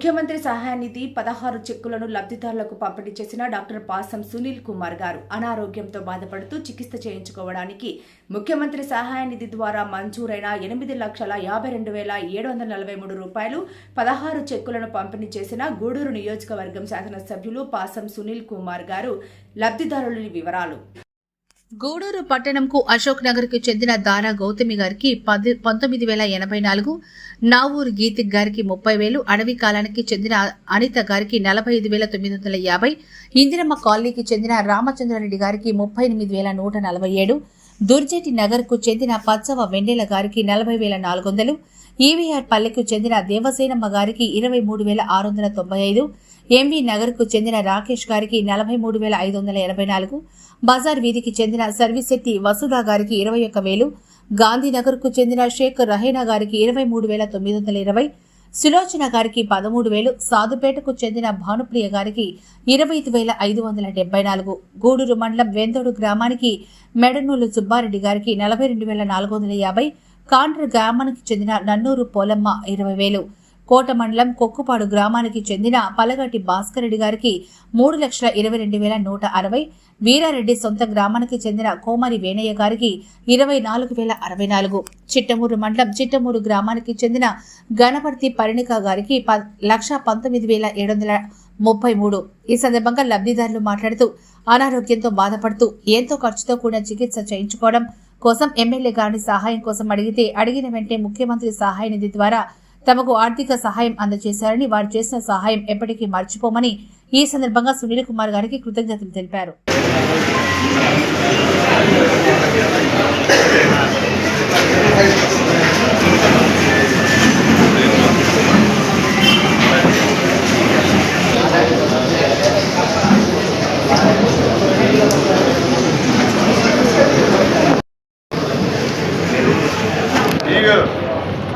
ముఖ్యమంత్రి సహాయ నిధి పదహారు చెక్కులను లబ్ధిదారులకు పంపిణీ చేసిన డాక్టర్ పాసం సునీల్ కుమార్ గారు అనారోగ్యంతో బాధపడుతూ చికిత్స చేయించుకోవడానికి ముఖ్యమంత్రి సహాయ నిధి ద్వారా మంజూరైన ఎనిమిది లక్షల యాభై రెండు వేల ఏడు వందల నలభై మూడు రూపాయలు పదహారు చెక్కులను పంపిణీ చేసిన గూడూరు నియోజకవర్గం శాసనసభ్యులు పాసం సునీల్ కుమార్ గారు లబ్ధిదారుల వివరాలు. గూడూరు పట్టణంకు అశోక్ నగర్కి చెందిన దారా గౌతమి గారికి పది పంతొమ్మిది వేల ఎనభై నాలుగు నావూరు గీతిక్ గారికి ముప్పై వేలు అడవి కాలానికి చెందిన అనిత గారికి నలభై ఐదు వేల తొమ్మిది వందల యాభై ఇందిరమ్మ కాలనీకి చెందిన రామచంద్రారెడ్డి గారికి ముప్పై ఎనిమిది వేల నూట నలభై ఏడు దుర్జటి నగర్కు చెందిన పచ్చవ వెండేల గారికి నలభై వేల నాలుగు వందలు ఈవీఆర్ పల్లెకు చెందిన దేవసేనమ్మ గారికి ఇరవై మూడు వేల ఆరు వందల తొంభై ఐదు ఎంవి నగర్కు చెందిన రాకేష్ గారికి నలభై మూడు వేల ఐదు వందల ఎనభై నాలుగు బజార్ వీధికి చెందిన సర్వీశెట్టి వసుధా గారికి ఇరవై ఒక్క వేలు గాంధీనగర్కు చెందిన షేక్ రహేనా గారికి ఇరవై మూడు వేల తొమ్మిది వందల ఇరవై సులోచన గారికి పదమూడు వేలు సాధుపేటకు చెందిన భానుప్రియ గారికి ఇరవై ఐదు వేల ఐదు వందల డెబ్బై నాలుగు గూడూరు మండలం వెందోడు గ్రామానికి మెడనూలు సుబ్బారెడ్డి గారికి నలభై రెండు వేల నాలుగు వందల యాభై కాండ్ర గ్రామానికి చెందిన నన్నూరు పోలమ్మ ఇరవై వేలు. కోట మండలం కొక్కుపాడు గ్రామానికి చెందిన పలగటి భాస్కర్ రెడ్డి గారికి మూడు లక్షల ఇరవై రెండు వేల నూట అరవై వీరారెడ్డి సొంత గ్రామానికి చెందిన కోమరి వేణయ్య గారికి ఇరవై నాలుగు వేల అరవై నాలుగు. చిట్టమూరు మండలం చిట్టమూరు గ్రామానికి చెందిన గణపతి పరిణిక గారికి ప లక్ష పంతొమ్మిది వేల ఏడు వందల ముప్పై మూడు. ఈ సందర్భంగా లబ్ధిదారులు మాట్లాడుతూ అనారోగ్యంతో బాధపడుతూ ఎంతో ఖర్చుతో కూడిన చికిత్స చేయించుకోవడం కోసం ఎమ్మెల్యే గారిని సహాయం కోసం అడిగితే అడిగిన వెంటనే ముఖ్యమంత్రి సహాయ నిధి ద్వారా తమకు ఆర్థిక సహాయం అందజేశారని వారు చేసిన సహాయం ఎప్పటికీ మర్చిపోమని ఈ సందర్భంగా సునీల్ కుమార్ గారికి కృతజ్ఞతలు తెలిపారు. ఈ గారు పైన పైన కూర్చోండి చూసి వచ్చేస్తాం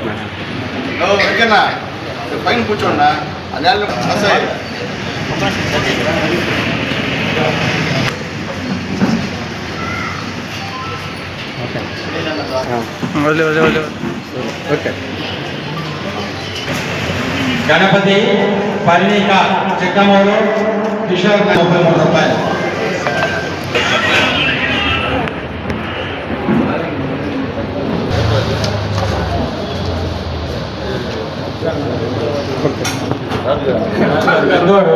మీరు పైన కూర్చోండి ఆ నేల అసలు వదిలే వదిలే వదిలే. ఓకే. గణపతి పరిణిక చిక్కమూరు కిషోర్ ముప్పై మూడు రూపాయలు. పెద్దోడు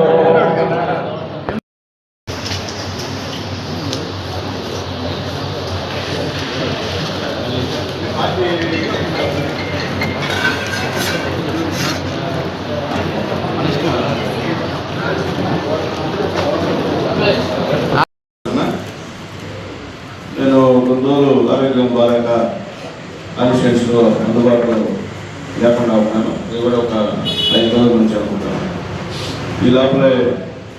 నేను కొన్ని రోజులు ఆరోగ్యం బాగాక కాన్స్టిట్యూన్స్లో అందుబాటులో లేకుండా ఉన్నాను ఇది కూడా ఒక ఐదు రోజుల నుంచి అనుకుంటాను ఈ లోపలే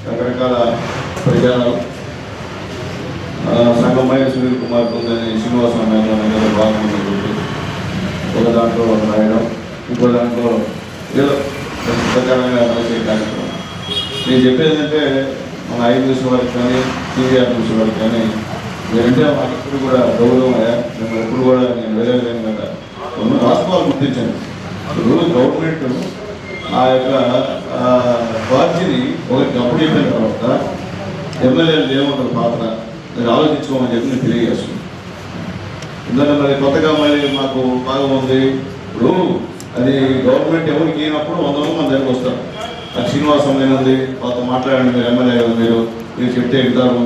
రకరకాల ప్రచారాలు ఆ, సంగమయ్య సునీల్ కుమార్ ఉందని శ్రీనివాస మీద బాగుంది ఒక దాంట్లో రాయడం ఇంకో దాంట్లో ఏదో ప్రకారంగా రాసే కార్యక్రమం. నేను చెప్పేది అంటే మన ఐదు నిమిషం వారికి కానీ సీనియర్ నిమిషం వారికి కానీ మీరంటే మాకు ఎప్పుడు కూడా గౌరవం అయ్యా. మేము ఎప్పుడు కూడా నేను వెళ్ళలేను కదా కొన్ని వాస్తవాలు గుర్తించాను ఇప్పుడు గవర్నమెంట్ ఆ యొక్క బాధ్యని ఒకటి అప్పుడు చెప్పిన తర్వాత ఎమ్మెల్యేలు ఏముంటుంది పాత్ర మీరు ఆలోచించుకోమని చెప్పి నేను తెలియజేస్తున్నాను. ఎందుకంటే మరి కొత్తగా మళ్ళీ మాకు బాగా ఉంది. ఇప్పుడు అది గవర్నమెంట్ ఎవరికి అయినప్పుడు వంద మంది మన దగ్గరికి వస్తారు. అది శ్రీనివాసం ఉంది వాళ్ళతో మాట్లాడండి మీరు ఎమ్మెల్యే కదా మీరు మీరు చెప్తే వింటారు.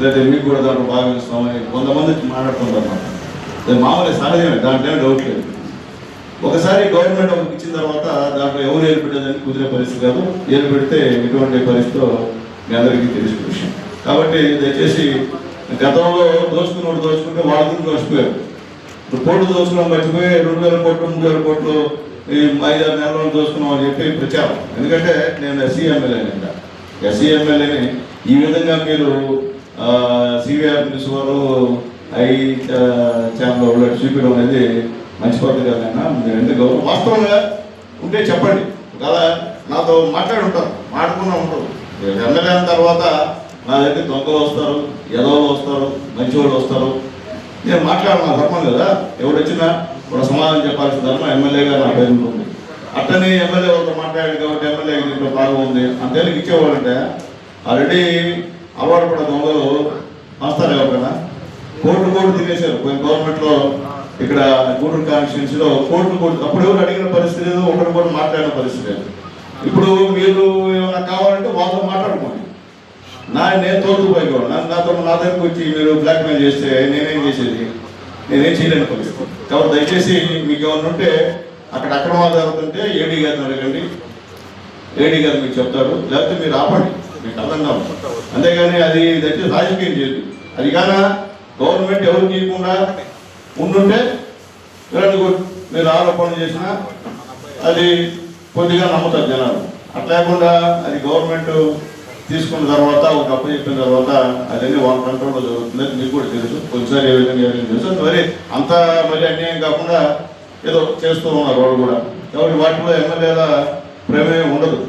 లేదా మీకు కూడా దాంట్లో బాగా ఇస్తామని కొంతమంది వచ్చి మాట్లాడుతుంటారు మాట అది మామూలు సహజమే దాంట్లో డౌట్ లేదు. ఒకసారి గవర్నమెంట్ ఒకరికి ఇచ్చిన తర్వాత దాంట్లో ఎవరు ఏర్పడేదని కుదిరే పరిస్థితి కాదు. ఏర్పడితే ఎటువంటి పరిస్థితిలో మీ అందరికీ తెలిసిన విషయం. కాబట్టి దయచేసి గతంలో దోచుకున్నోడు దోచుకుంటే వాళ్ళ దోచుకోరు ఇప్పుడు కోట్లు దోచుకున్నాం మర్చిపోయి రెండు వేల కోట్లు మూడు వేల కోట్లు ఈ ఐదారు నెలలు దోచుకున్నాం అని చెప్పి ప్రచారం. ఎందుకంటే నేను ఎస్సీ ఎమ్మెల్యేని ఎస్సీ ఎమ్మెల్యేని ఈ విధంగా మీరు సివిఆర్ న్యూస్ వారు ఐ ఛానల్ చూపించడం అనేది మంచి పద్ధతి కదైనా మీరు ఎందుకు వాస్తవంగా ఉంటే చెప్పండి. కదా నాతో మాట్లాడి ఉంటారు మాట్లాడుకున్నా ఉంటారు. ఎమ్మెల్యే అయిన తర్వాత నా దగ్గర దొంగలు వస్తారు ఎదవలు వస్తారు మంచి వాళ్ళు వస్తారు. నేను మాట్లాడను ధర్మం కదా. ఎవరు వచ్చినా కూడా సమాధానం చెప్పాల్సిన ధర్మం ఎమ్మెల్యేగా నా పేరు ఉంటుంది. అట్టని ఎమ్మెల్యే వాళ్ళతో మాట్లాడాడు కాబట్టి ఎమ్మెల్యే దీంట్లో బాగుంది. అంతేళ్ళకి ఇచ్చేవాళ్ళంటే ఆల్రెడీ అవార్డు పడ్డ దొంగలు వస్తారు ఎవరికైనా కోట్లు కోట్లు తినేశారు. గవర్నమెంట్లో ఇక్కడ గూడూరు కాన్స్టిట్యూన్సీలో కోట్లు కోట్లు. అప్పుడు ఎవరు అడిగిన పరిస్థితి లేదు ఒకటి కూడా మాట్లాడిన పరిస్థితి లేదు. ఇప్పుడు మీరు ఏమైనా కావాలంటే వాళ్ళతో మాట్లాడుకోండి. నా నేను తోలుకుపోయేవాడు నన్ను నాతో నా దగ్గరకు వచ్చి మీరు బ్లాక్మెయిల్ చేస్తే నేనేం చేసేది? నేనేం చేయలేని పరిస్థితి. కాబట్టి దయచేసి మీకు ఏమైనా ఉంటే అక్కడ అక్రమాలు జరుగుతుంటే ఏడీ గారిని అడగండి. ఏడీ గారు మీకు చెప్తారు. లేకపోతే మీరు ఆపండి. మీకు అర్థం కాదు అంతేగాని అది దయచేసి రాజకీయం చేయదు అది కాన? గవర్నమెంట్ ఎవరు చేయకుండా ఉండుంటే ఇలాంటి మీరు ఆరోపణలు చేసినా అది కొద్దిగా నమ్ముతారు జనాలు. అట్లా లేకుండా అది గవర్నమెంట్ తీసుకున్న తర్వాత ఒక అప్పు చెప్పిన తర్వాత అదన్నీ వాళ్ళ కంట్రోల్లో జరుగుతుందని మీకు కూడా తెలుసు. కొద్దిసారి ఏ విధంగా ఏదైనా తెలుసు. మరి అంత మరి అన్యాయం కాకుండా ఏదో చేస్తూ ఉన్నారు వాళ్ళు కూడా. కాబట్టి వాటిలో ఎమ్మెల్యేల ప్రమేయం ఉండదు.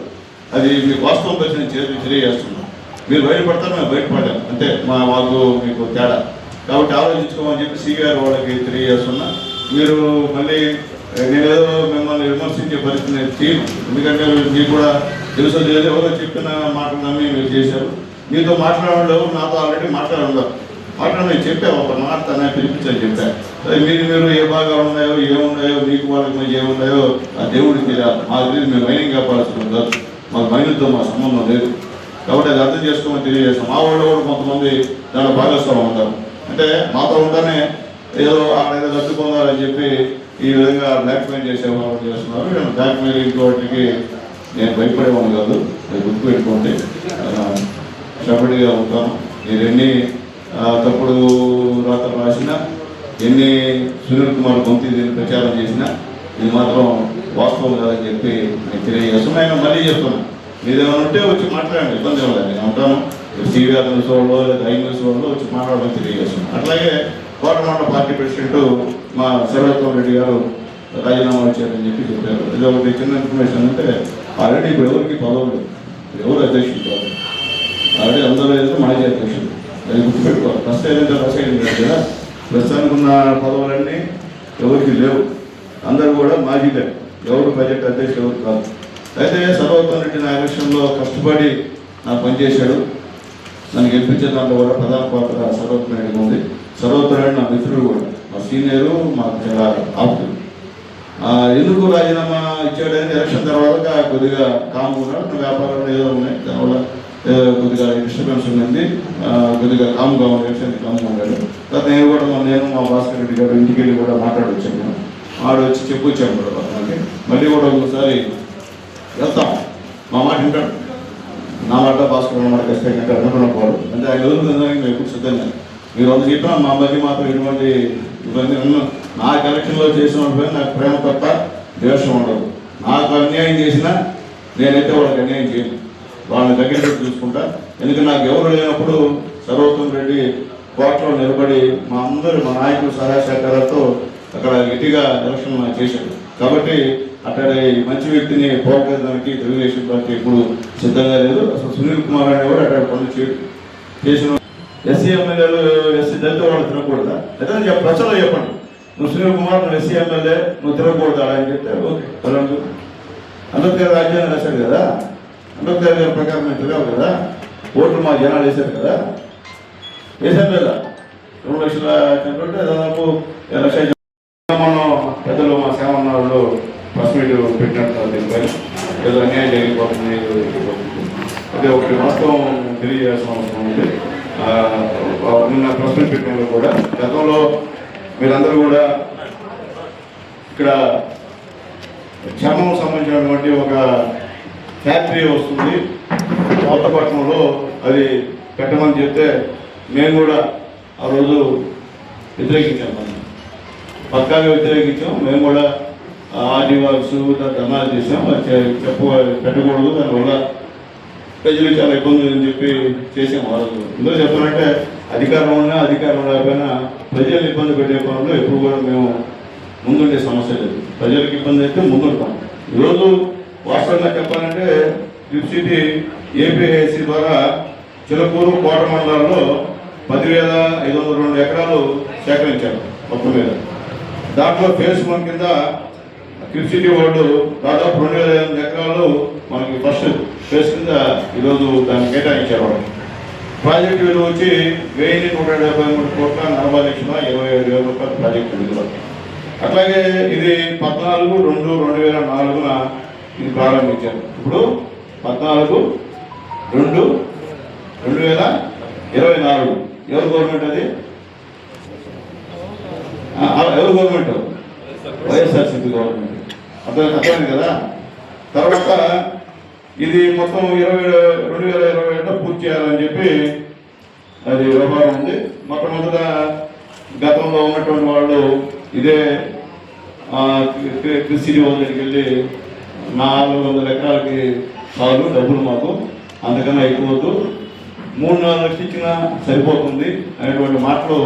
అది మీకు వాస్తవం పరిస్థితి తెలియజేస్తున్నాం. మీరు బయటపడతారు మేము బయటపడాం అంటే మా మాకు మీకు తేడా. కాబట్టి ఆలోచించుకోమని చెప్పి సిఆర్ వాళ్ళకి తెలియజేస్తున్నా. మీరు మళ్ళీ నేనేదో మిమ్మల్ని విమర్శించే పరిస్థితి నేను చేయను. ఎందుకంటే మీకు కూడా తెలుసు లేదు ఎవరో చెప్పిన మాటలు నమ్మి మీరు చేశారు. మీతో మాట్లాడడం నాతో ఆల్రెడీ మాట్లాడున్నారు మాట్లాడి నేను చెప్పా ఒక మాట తన పిలిపించని చెప్పా మీరు మీరు ఏ భాగాలు ఉన్నాయో ఏమున్నాయో మీకు వాళ్ళకి మంచి ఏమున్నాయో ఆ దేవుడికి తెలియాలి మా దగ్గర మేము మైనింగ్ కాపాల్సిన ఉంటారు మాకు మైనింగ్తో మా సంబంధం లేదు. కాబట్టి అది అర్థం చేసుకోమని తెలియజేస్తాం. మా వాళ్ళు కూడా కొంతమంది దాంట్లో భాగస్వామి ఉంటారు. అంటే మాతో ఉంటేనే ఏదో ఆడేదో లబ్ధి పొందాలని చెప్పి ఈ విధంగా బ్లాక్మెయిల్ చేసే వాళ్ళు చేస్తున్నారు. నేను బ్లాక్మెయిల్ ఇంకోటికి నేను భయపడేవాడిని కాదు. అది గుర్తుపెట్టుకోండి. షబడిగా ఉంటాను. మీరు ఎన్ని తప్పుడు రాతలు రాసినా ఎన్ని సునీల్ కుమార్ గొంతి దీన్ని ప్రచారం చేసినా ఇది మాత్రం వాస్తవం కాదని చెప్పి నేను తెలియజేస్తున్నాను. ఆయన మళ్ళీ చెప్తున్నాను. మీరేమైనా ఉంటే వచ్చి మాట్లాడండి. ఇబ్బంది ఏం నేను ఉంటాను. సివిఆర్ న్యూస్ లేదా ఐ న్యూస్ వచ్చి మాట్లాడమని తెలియజేస్తున్నాను అట్లాగే కోటమండ పార్టీ ప్రెసిడెంట్ మా సర్వోత్తమ్ రెడ్డి గారు రాజీనామా చేయాలని చెప్పి చెప్పారు. ఇది ఒకటి చిన్న ఇన్ఫర్మేషన్ అంటే ఆల్రెడీ ఇప్పుడు ఎవరికి పదవులు ఎవరు అధ్యక్షుడు కాదు. ఆల్రెడీ అందరూ ఏదో మాజీ అధ్యక్షులు. అది గుర్తుపెట్టుకోవాలి. ఫస్ట్ ఏదైతే ఫస్ట్ అయింది కదా. ప్రస్తుతానికి ఉన్న పదవులన్నీ ఎవరికి లేవు. అందరూ కూడా మాజీలే ఎవరు బడ్జెట్ అధ్యక్షులు ఎవరు కాదు. అయితే సర్వోత్తమ్ రెడ్డి నా ఎలక్షన్లో కష్టపడి నాకు పనిచేశాడు నన్ను గెలిపించే దాంట్లో కూడా ప్రధాన పాత్ర సరోత్ నాయుడు ఉంది. సరోత్ నాయుడు నా మిత్రుడు కూడా. మా సీనియరు మాకు చాలా ఆప్తుడు ఎందుకు రాజీనామా ఇచ్చాడని ఎలక్షన్ తర్వాత కొద్దిగా కామ్ ఉన్నాడు వ్యాపారంలో ఏదో ఉన్నాయి. దానివల్ల కొద్దిగా డిస్టర్బెన్స్ ఉండింది కొద్దిగా కామ్గా ఉంది ఎలక్షన్ కామ్గా ఉన్నాడు. తర్వాత నేను కూడా నేను మా భాస్కర్ రెడ్డి గారు ఇంటికి వెళ్ళి కూడా మాట్లాడొచ్చాను. నేను ఆడు వచ్చి చెప్పొచ్చాను కూడా మళ్ళీ కూడా ఒకసారి వెళ్తాం. మా మాట వింటాడు. నా భాస్కర్ మాట ఖచ్చితంగా అనుకున్నప్పుడు అంటే ఆయన ఎదురుకుందని మేము ఎప్పుడు సిద్ధంగా మీరు వంద చెప్పినా మా మధ్య మాత్రం ఎటువంటి ఇబ్బంది నా నాకు ఎలక్షన్లో చేసిన నాకు ప్రేమ తప్ప ద్వేషం ఉండదు. నాకు అన్యాయం చేసినా నేనైతే వాళ్ళకి అన్యాయం చేయను. వాళ్ళని దగ్గర చూసుకుంటా. ఎందుకంటే నాకు ఎవరు లేనప్పుడు సర్వోత్తమ్ రెడ్డి కోర్టులో నిలబడి మా అందరు మా నాయకులు సహాయ సహకారాలతో అక్కడ గట్టిగా ఎలక్షన్ చేశారు. చేశాడు కాబట్టి అక్కడ ఈ మంచి వ్యక్తిని పోగొట్టడానికి తెలుగుదేశం పార్టీ ఇప్పుడు సిద్ధంగా లేదు. అసలు సునీల్ కుమార్ అనేవాడు అక్కడ పనులు చేసిన ఎస్సీ ఎమ్మెల్యేలు ఎస్సీ దళిత వాళ్ళు తినకూడదా? లేదా ప్రజలు చెప్పండి. నువ్వు సునీల్ కుమార్ నువ్వు ఎస్సీ ఎమ్మెల్యే నువ్వు తినకూడదా అని చెప్తే ఓకే. వెళ్ళండి అంబేద్కర్ రాజ్యాంగం రాశాడు కదా? అంబేద్కర్ గారి ప్రకారం మేము తిరగాలి కదా? ఓట్లు మా జనాలు వేశారు కదా? వేశారు కదా? రెండు లక్షల దాదాపు లక్ష మనం పెద్దలు మా సేవన్నారు ప్రెస్ మీట్ పెట్టినట్టు దీనిపై. ఏదో అన్యాయం జరిగిపోతుంది అదే ఒకటి వాస్తవం తెలియజేయాల్సిన అవసరం ఉంది. నిన్న ప్రెస్ మీట్ పెట్టినప్పుడు కూడా గతంలో మీరందరూ కూడా ఇక్కడ చర్మం సంబంధించినటువంటి ఒక ఫ్యాక్టరీ వస్తుంది. కొత్తపట్నంలో అది పెట్టమని చెప్తే మేము కూడా ఆ రోజు వ్యతిరేకించాం పక్కాగా వ్యతిరేకించాం. మేము కూడా ఆదివాసు ధర్నాలు చేసాం చెప్ప పెట్టకూడదు దానివల్ల ప్రజలు చాలా ఇబ్బందులు అని చెప్పి చేసాం ఆ రోజు. ఎందుకు చెప్పాలంటే అధికారం ఉన్నా అధికారం లేకపోయినా ప్రజలు ఇబ్బంది పెట్టే పనుల్లో ఎప్పుడు కూడా మేము ముందుండే సమస్య లేదు. ప్రజలకు ఇబ్బంది అయితే ముందుంటాం ఈరోజు వాస్తవంగా చెప్పాలంటే ట్రిప్ సిటీ ఏపీఐసి ద్వారా చిలకూరు కోట మండలాల్లో పదివేల ఐదు వందల రెండు ఎకరాలు సేకరించారు. మొత్తం మీద. దాంట్లో ఫేస్ వన్ కింద ట్రిప్ వాళ్ళు దాదాపు రెండు వేల ఐదు వందల ఎకరాలు మనకి ఫస్ట్ ఫేస్ కింద ఈరోజు దాన్ని కేటాయించారు ప్రాజెక్ట్ ప్రాజెక్టు విలువ వచ్చి వెయ్యి నూట డెబ్బై మూడు కోట్ల నలభై లక్షల ఇరవై ఏడు వేల రూపాయల ప్రాజెక్టు విలువ అట్లాగే ఇది పద్నాలుగు రెండు రెండు వేల నాలుగున ఇది ప్రారంభించారు. ఇప్పుడు పద్నాలుగు రెండు రెండు వేల ఇరవై నాలుగు. ఎవరు గవర్నమెంట్ అది? ఎవరు గవర్నమెంట్ వైఎస్ఆర్సీపీ గవర్నమెంట్ అర్థం అర్థమైంది కదా? తర్వాత ఇది మొత్తం ఇరవై రెండు వేల ఇరవై ఏడులో పూర్తి చేయాలని చెప్పి అది వ్యవహారం ఉంది. మొట్టమొదట గతంలో ఉన్నటువంటి వాళ్ళు ఇదే కృషి దగ్గరికి వెళ్ళి నాలుగు వందల ఎకరాలకి చాలు డబ్బులు మాకు అందుకని అయిపోవద్దు మూడు నాలుగు లక్షలు ఇచ్చినా సరిపోతుంది అనేటువంటి మాటలు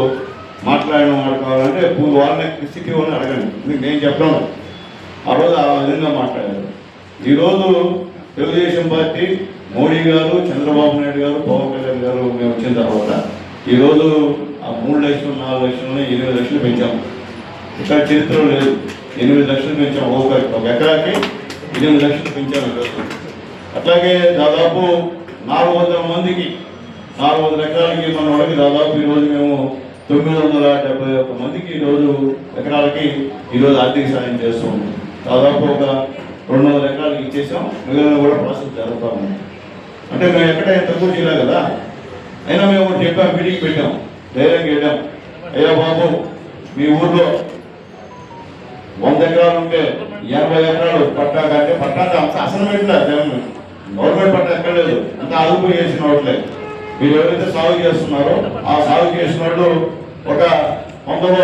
మాట్లాడడం మాట కావాలంటే ఇప్పుడు వాళ్ళని కృషికి వాళ్ళని అడగండి. నేను చెప్పడం ఆ రోజు ఆ విధంగా మాట్లాడారు. ఈరోజు తెలుగుదేశం పార్టీ మోడీ గారు చంద్రబాబు నాయుడు గారు పవన్ కళ్యాణ్ గారు మేము వచ్చిన తర్వాత ఈరోజు ఆ మూడు లక్షలు నాలుగు లక్షలని ఎనిమిది లక్షలు పెంచాము ఇక్కడ చరిత్ర లేదు. ఎనిమిది లక్షలు పెంచాము ఒక ఒక ఎకరాకి ఎనిమిది లక్షలు పెంచాము ఈరోజు అట్లాగే దాదాపు నాలుగు వందల మందికి నాలుగు వందల ఎకరాలకి మన వాళ్ళకి దాదాపు ఈరోజు మేము తొమ్మిది వందల డెబ్బై ఒక్క మందికి ఈరోజు ఎకరాలకి ఈరోజు ఆర్థిక సాయం చేస్తూ ఉన్నాం. దాదాపు ఒక రెండు వందల ఎకరాలకి ఇచ్చేసాం. మిగిలిన కూడా ప్రాసెస్ జరుగుతూ ఉంది. అంటే మేము ఎక్కడైనా తక్కువ చేయలేదు కదా. అయినా మేము ఒకటి చెప్పాం మీటింగ్ పెట్టాం ధైర్యంగా వెళ్ళాం అయ్యా బాబు మీ ఊర్లో వంద ఎకరాలు ఉంటే ఎనభై ఎకరాలు పట్టా కంటే పట్టా అంత అసలు పెట్టలేదు గవర్నమెంట్ పట్టా ఎక్కడలేదు అంత అదుపు చేసిన వాళ్ళే మీరు ఎవరైతే సాగు చేస్తున్నారో ఆ సాగు చేసిన వాళ్ళు ఒక వందలో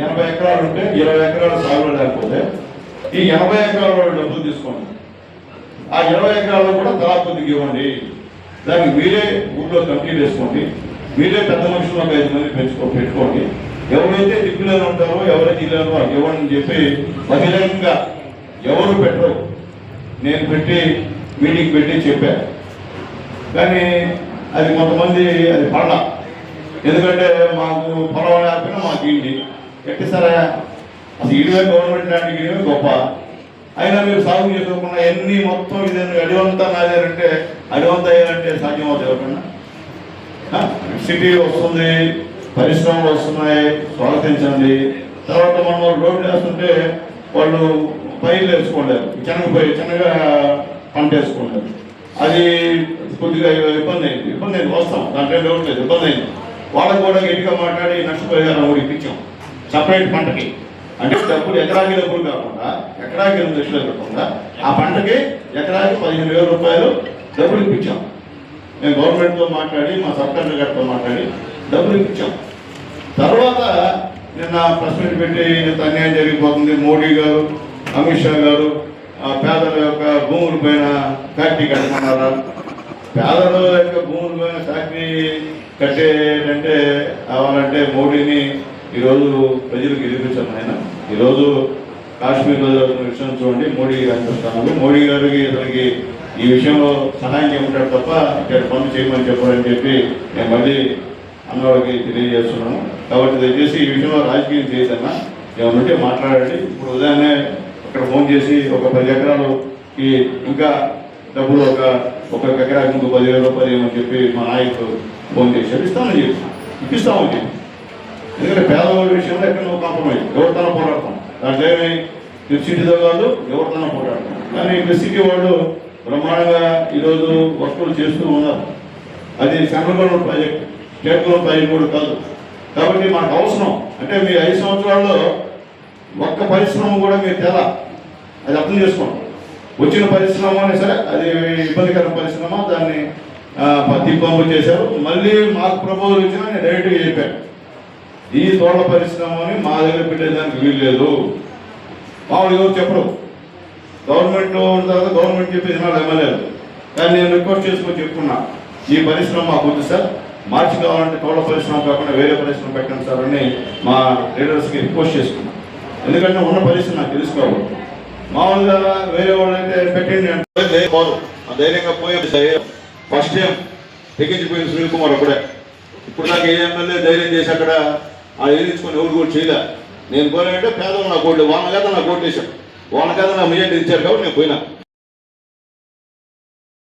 ఎనభై ఎకరాలు ఉంటే ఇరవై ఎకరాలు సాగులో లేకపోతే ఈ ఎనభై ఎకరాల డబ్బులు తీసుకోండి. ఆ ఇరవై ఎకరాల్లో కూడా తలా కొద్దిగా ఇవ్వండి. దానికి మీరే ఊళ్ళో కమిటీ వేసుకోండి మీరే పెద్ద మనుషులు ఒక ఐదు మంది పెంచుకో పెట్టుకోండి. ఎవరైతే దిక్కులేని ఉంటారో ఎవరైతే ఇల్లారో వాళ్ళకి ఇవ్వండి అని చెప్పి బహిరంగంగా ఎవరు పెట్టరు. నేను పెట్టి మీటింగ్ పెట్టి చెప్పాను కానీ అది కొంతమంది అది పడ ఎందుకంటే మాకు పొలం లేకపోయినా మాకు ఇండి సరే అసలు ఇడివే గవర్నమెంట్ ల్యాండ్ ఇడివే గొప్ప. అయినా మీరు సాగు చేసుకోకుండా ఎన్ని మొత్తం ఇది అడివంతా నాదేనంటే అడివంతా అయ్యారంటే సాధ్యం అవుతుంది ఎవరికన్నా సిటీ వస్తుంది పరిశ్రమలు వస్తున్నాయి స్వాగతించండి. తర్వాత మనం రోడ్లు వేస్తుంటే వాళ్ళు పైర్లు వేసుకోలేరు. పై శనగ పంట వేసుకుంటారు అది కొద్దిగా ఇబ్బంది అయింది. ఇబ్బంది అయింది. వస్తాం. దాంట్లో డౌట్ లేదు. ఇబ్బంది అయింది. వాళ్ళకు కూడా గట్టిగా మాట్లాడి నష్టపరిహారం కూడా ఇప్పించాం. సపరేట్ పంటకి. అంటే డబ్బులు ఎకరాకి డబ్బులు కాకుండా ఎకరాకి ఎనిమిది లక్షలు కాకుండా ఆ పంటకి ఎకరాకి పదిహేను వేల రూపాయలు డబ్బులు ఇప్పించాం. మేము గవర్నమెంట్తో మాట్లాడి మా సర్కార్ గారితో మాట్లాడి డబ్బులు ఇప్పించాం. తర్వాత నిన్న ప్రెస్ మీట్ పెట్టి ఇంత అన్యాయం జరిగిపోతుంది. మోడీ గారు అమిత్ షా గారు పేదల యొక్క భూముల పైన ఫ్యాక్టరీ కట్టమన్నారా పేదల యొక్క భూముల పైన ఫ్యాక్టరీ కట్టేటంటే కావాలంటే మోడీని ఈరోజు ప్రజలకు గెలిపించాం ఆయన. ఈరోజు కాశ్మీర్లో జరుగుతున్న విషయం చూడండి మోడీ గారు స్థానంలో మోడీ గారికి ఇతనికి ఈ విషయంలో సహాయం చేయమంటాడు తప్ప ఇక్కడ పనులు చేయమని చెప్పారని చెప్పి నేను మళ్ళీ అన్నవాడికి తెలియజేస్తున్నాను. కాబట్టి దయచేసి ఈ విషయంలో రాజకీయం చేయదన్నా ఏమంటే మాట్లాడండి. ఇప్పుడు ఉదయాన్నే అక్కడ ఫోన్ చేసి ఒక పది ఎకరాలుకి ఇంకా డబ్బులు ఒక ఒక ఎకరాకి ఇంకో పదివేల రూపాయలు ఏమని చెప్పి మా నాయకుడు ఫోన్ చేశారు ఇస్తామని చెప్పి ఇప్పిస్తామని చెప్పి ఎందుకంటే పేదవాళ్ళ విషయంలో ఎక్కడ నువ్వు కాంప్రమైజ్. ఎవరితోనో పోరాడతాం. దాంట్లో ఏమి సిటీతో కాదు ఎవరితోనో పోరాడతాం. కానీ ఇప్పుడు సిటీ వాళ్ళు బ్రహ్మాండంగా ఈరోజు వర్కులు చేస్తూ ఉన్నారు. అది central government project state government project కూడా కాదు. కాబట్టి మనకు అవసరం. అంటే మీ ఐదు సంవత్సరాల్లో ఒక్క పరిశ్రమ కూడా మీరు తేలా. అది అర్థం చేసుకోండి. వచ్చిన పరిశ్రమ అనే సరే అది ఇబ్బందికర పరిశ్రమ. దాన్ని తిప్పంపు చేశారు. మళ్ళీ మాకు ప్రపోజల్ ఇచ్చినా నేను డైరెక్ట్గా చెప్పాను. ఈ తోట పరిశ్రమని మా దగ్గర పెట్టేదానికి వీలు లేదు. ఎవరు చెప్పరు. గవర్నమెంట్ ఉన్న తర్వాత గవర్నమెంట్ చెప్పి వినాలి ఎమ్మెల్యేలు కానీ నేను రిక్వెస్ట్ చేసుకొని చెప్పుకున్నా ఈ పరిశ్రమ మాకు వద్దు సార్. మార్చి కావాలంటే తోట పరిశ్రమ కాకుండా వేరే పరిశ్రమ పెట్టండి సార్ అని మా లీడర్స్కి రిక్వెస్ట్ చేసుకున్నా. ఎందుకంటే ఉన్న పరిస్థితి నాకు తెలుసుకోవాలి మామూలుగా వేరే వాళ్ళు అయితే పెట్టండి అంటే పోరు ఆ ధైర్యంగా పోయి ఫస్ట్ టైం తెగించిపోయింది సునీల్ కుమార్ అప్పుడే. ఇప్పుడు నాకు ఏ ఎమ్మెల్యే ధైర్యం చేసి అక్కడ ఆ ఏదించుకొని ఎవరు కూడా చేయలే. నేను పోయినంటే పేదలు నా కోట్లు వాళ్ళ కదా నా కోట్లు వేశాను వాళ్ళ కదా నా మెజార్టీ ఇచ్చారు కాబట్టి నేను పోయినా.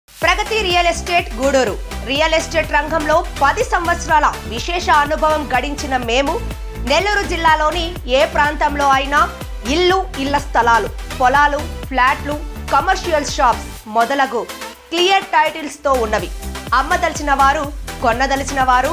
Pragathi real estate Gudur. Real estate రంగంలో పది సంవత్సరాల విశేష అనుభవం గడించిన మేము నెల్లూరు జిల్లాలోని ఏ ప్రాంతంలో అయినా ఇల్లు ఇళ్ళ స్థలాలు పొలాలు ఫ్లాట్లు కమర్షియల్ షాప్స్ మొదలగు క్లియర్ టైటిల్స్తో ఉన్నవి. అమ్మదలిచిన వారు కొన్నదలిచిన వారు